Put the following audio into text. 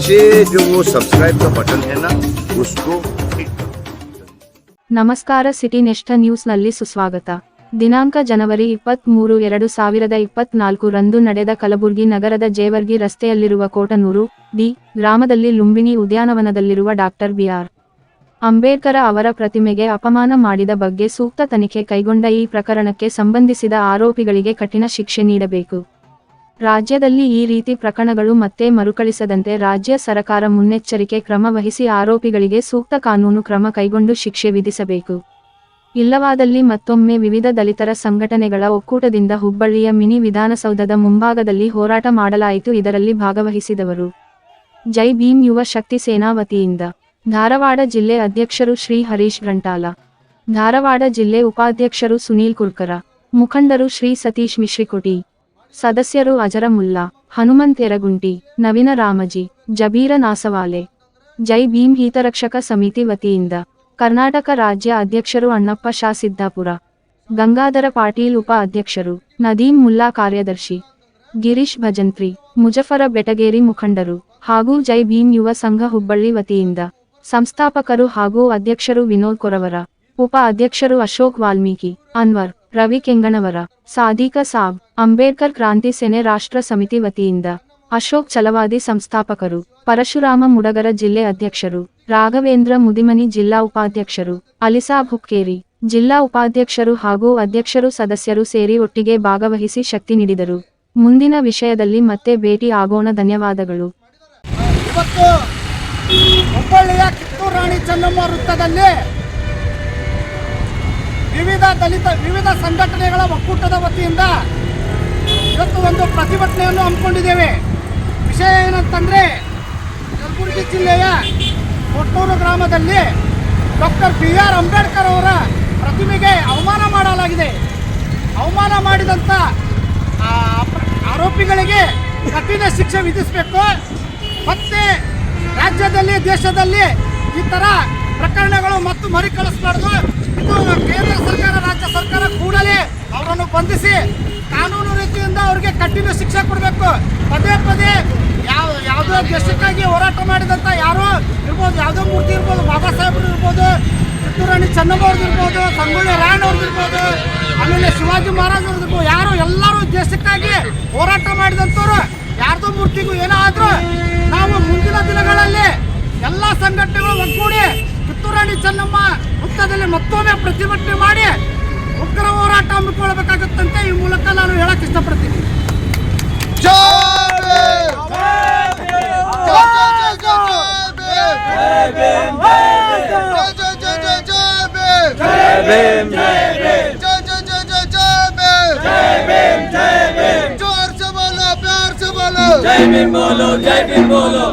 जो वो सब्सक्राइब का बटन है ना उसको क्लिक करो ನಮಸ್ಕಾರ ಸಿಟಿ ನೆಸ್ಟ್ ನ್ಯೂಸ್ನಲ್ಲಿ ಸುಸ್ವಾಗತ ದಿನಾಂಕ ಜನವರಿ ಇಪ್ಪತ್ಮೂರು ಎರಡು ಸಾವಿರದ ಇಪ್ಪತ್ನಾಲ್ಕು ರಂದು ನಡೆದ ಕಲಬುರ್ಗಿ ನಗರದ ಜೇವರ್ಗಿ ರಸ್ತೆಯಲ್ಲಿರುವ ಕೋಟನೂರು ಡಿ ಗ್ರಾಮದಲ್ಲಿ ಲುಂಬಿನಿ ಉದ್ಯಾನವನದಲ್ಲಿರುವ ಡಾಕ್ಟರ್ ಬಿಆರ್ ಅಂಬೇಡ್ಕರ ಅವರ ಪ್ರತಿಮೆಗೆ ಅಪಮಾನ ಮಾಡಿದ ಬಗ್ಗೆ ಸೂಕ್ತ ತನಿಖೆ ಕೈಗೊಂಡ ಈ ಪ್ರಕರಣಕ್ಕೆ ಸಂಬಂಧಿಸಿದ ಆರೋಪಿಗಳಿಗೆ ಕಠಿಣ ಶಿಕ್ಷೆ ನೀಡಬೇಕು ರಾಜ್ಯದಲ್ಲಿ ಈ ರೀತಿ ಪ್ರಕರಣಗಳು ಮತ್ತೆ ಮರುಕಳಿಸದಂತೆ ರಾಜ್ಯ ಸರಕಾರ ಮುನ್ನೆಚ್ಚರಿಕೆ ಕ್ರಮ ವಹಿಸಿ ಆರೋಪಿಗಳಿಗೆ ಸೂಕ್ತ ಕಾನೂನು ಕ್ರಮ ಕೈಗೊಂಡು ಶಿಕ್ಷೆ ವಿಧಿಸಬೇಕು. ಇಲ್ಲವಾದಲ್ಲಿ ಮತ್ತೊಮ್ಮೆ ವಿವಿಧ ದಲಿತರ ಸಂಘಟನೆಗಳ ಒಕ್ಕೂಟದಿಂದ ಹುಬ್ಬಳ್ಳಿಯ ಮಿನಿ ವಿಧಾನಸೌಧದ ಮುಂಭಾಗದಲ್ಲಿ ಹೋರಾಟ ಮಾಡಲಾಯಿತು. ಇದರಲ್ಲಿ ಭಾಗವಹಿಸಿದವರು ಜೈ ಭೀಮ್ ಯುವ ಶಕ್ತಿ ಸೇನಾ ವತಿಯಿಂದ ಧಾರವಾಡ ಜಿಲ್ಲೆ ಅಧ್ಯಕ್ಷರು ಶ್ರೀ ಹರೀಶ್ ಗಂಟಾಲ ಧಾರವಾಡ ಜಿಲ್ಲೆ ಉಪಾಧ್ಯಕ್ಷರು ಸುನೀಲ್ ಕುರ್ಕರ, ಮುಖಂಡರು ಶ್ರೀ ಸತೀಶ್ ಮಿಶ್ರಿಕೊಟಿ ಸದಸ್ಯರು ಅಜರ ಮುಲ್ಲಾ ಹನುಮಂತ್ ನವೀನ ರಾಮಜಿ, ಜಬೀರ ನಾಸವಾಲೆ. ಜೈ ಭೀಮ್ ಹಿತರಕ್ಷಕ ಸಮಿತಿ ವತಿಯಿಂದ ಕರ್ನಾಟಕ ರಾಜ್ಯ ಅಧ್ಯಕ್ಷರು ಅಣ್ಣಪ್ಪ ಶಾ ಸಿದ್ದಾಪುರ, ಗಂಗಾಧರ ಪಾಟೀಲ್ ಉಪ ಅಧ್ಯಕ್ಷರು, ನದೀಂ ಮುಲ್ಲಾ ಕಾರ್ಯದರ್ಶಿ, ಗಿರೀಶ್ ಭಜಂತ್ರಿ, ಮುಜಫರ ಬೆಟಗೇರಿ ಮುಖಂಡರು ಹಾಗೂ ಜೈ ಭೀಮ್ ಯುವ ಸಂಘ ಹುಬ್ಬಳ್ಳಿ ವತಿಯಿಂದ ಸಂಸ್ಥಾಪಕರು ಹಾಗೂ ಅಧ್ಯಕ್ಷರು ವಿನೋದ್ ಕೊರವರ, ಉಪ ಅಧ್ಯಕ್ಷರು ಅಶೋಕ್ ವಾಲ್ಮೀಕಿ, ಅನ್ವರ್. ರವಿ ಕೆಂಗಣವರ ಸಾದಿಕ ಸಾಬ್, ಅಂಬೇಡ್ಕರ್ ಕ್ರಾಂತಿ ಸೇನೆ ರಾಷ್ಟ್ರ ಸಮಿತಿ ವತಿಯಿಂದ ಅಶೋಕ್ ಚಲವಾದಿ ಸಂಸ್ಥಾಪಕರು, ಪರಶುರಾಮ ಮುಡಗರ ಜಿಲ್ಲೆ ಅಧ್ಯಕ್ಷರು, ರಾಘವೇಂದ್ರ ಮುದಿಮನಿ ಜಿಲ್ಲಾ ಉಪಾಧ್ಯಕ್ಷರು ಅಲಿಸಾಬ್ ಹುಕ್ಕೇರಿ ಜಿಲ್ಲಾ ಉಪಾಧ್ಯಕ್ಷರು ಹಾಗೂ ಅಧ್ಯಕ್ಷರು ಸದಸ್ಯರು ಸೇರಿ ಒಟ್ಟಿಗೆ ಭಾಗವಹಿಸಿ ಶಕ್ತಿ ನೀಡಿದರು. ಮುಂದಿನ ವಿಷಯದಲ್ಲಿ ಮತ್ತೆ ಭೇಟಿ ಆಗೋಣ. ಧನ್ಯವಾದಗಳು. ಹುಬ್ಬಳ್ಳಿಯ ಕಿತ್ತೂರು ರಾಣಿ ಚೆನ್ನಮ್ಮ ವೃತ್ತದಲ್ಲಿ ವಿವಿಧ ದಲಿತ, ವಿವಿಧ ಸಂಘಟನೆಗಳ ಒಕ್ಕೂಟದ ವತಿಯಿಂದ ಇವತ್ತು ಒಂದು ಪ್ರತಿಭಟನೆಯನ್ನು ಹಮ್ಮಿಕೊಂಡಿದ್ದೇವೆ. ವಿಷಯ ಏನಂತಂದರೆ, ಕಲಬುರಗಿ ಜಿಲ್ಲೆಯ ಕೊಟ್ಟೂರು ಗ್ರಾಮದಲ್ಲಿ ಡಾಕ್ಟರ್ ಬಿ ಆರ್ ಅಂಬೇಡ್ಕರ್ ಅವರ ಪ್ರತಿಮೆಗೆ ಅವಮಾನ ಮಾಡಲಾಗಿದೆ. ಅವಮಾನ ಮಾಡಿದಂಥ ಆರೋಪಿಗಳಿಗೆ ಕಠಿಣ ಶಿಕ್ಷೆ ವಿಧಿಸಬೇಕು. ಮತ್ತೆ ರಾಜ್ಯದಲ್ಲಿ, ದೇಶದಲ್ಲಿ ಈ ಥರ ಪ್ರಕರಣಗಳು ಮತ್ತು ಮರುಕಳಿಸಬಾರ್ದು. ಇದು ಕೇಂದ್ರ ಸರ್ಕಾರ, ರಾಜ್ಯ ಸರ್ಕಾರ ಕೂಡಲೇ ಅವರನ್ನು ಬಂಧಿಸಿ ಕಾನೂನು ರೀತಿಯಿಂದ ಅವರಿಗೆ ಕಠಿಣ ಶಿಕ್ಷೆ ಕೊಡಬೇಕು. ಪದೇ ಪದೇ ಯಾವ, ಯಾವುದೋ ದೇಶಕ್ಕಾಗಿ ಹೋರಾಟ ಮಾಡಿದಂಥ ಯಾರೋ ಇರ್ಬೋದು, ಯಾವುದೋ ಮೂರ್ತಿ ಇರ್ಬೋದು, ಬಾಬಾ ಸಾಹೇಬ್ರು ಇರ್ಬೋದು ಕಿತ್ತೂರು ರಾಣಿ ಚೆನ್ನಮ್ಮ ಅವ್ರದ್ದು ಇರ್ಬೋದು, ಸಂಗೊಳ್ಳಿ ರಾಯಣ್ಣ ಅವ್ರದ್ದು ಇರ್ಬೋದು, ಆಮೇಲೆ ಶಿವಾಜಿ ಮಹಾರಾಜ್ ಅವ್ರದ್ದು ಇರ್ಬೋದು, ಯಾರು ಎಲ್ಲರೂ ದೇಶಕ್ಕಾಗಿ ಹೋರಾಟ ಮಾಡಿದಂಥವ್ರು ಯಾರ್ದೋ ಮೂರ್ತಿಗೂ ಏನಾದರೂ ನಾವು ಮುಂದಿನ ದಿನಗಳಲ್ಲಿ ಎಲ್ಲ ಸಂಘಟನೆಗಳು ಒಗ್ಗೂಡಿ ಊರಾಣಿ ಚೆನ್ನಮ್ಮ ವೃತ್ತದಲ್ಲಿ ಮತ್ತೊಮ್ಮೆ ಪ್ರತಿಭಟನೆ ಮಾಡಿ ಉಗ್ರ ಹೋರಾಟ ಹಮ್ಮಿಕೊಳ್ಬೇಕಾಗುತ್ತಂತೆ ಈ ಮೂಲಕ ನಾನು ಹೇಳಕ್ ಇಷ್ಟಪಡ್ತೀನಿ. ಜೈ ಭೀಮ್. ಬೋಲೋ ಜೈ ಭೀಮ್. ಬೋಲೋ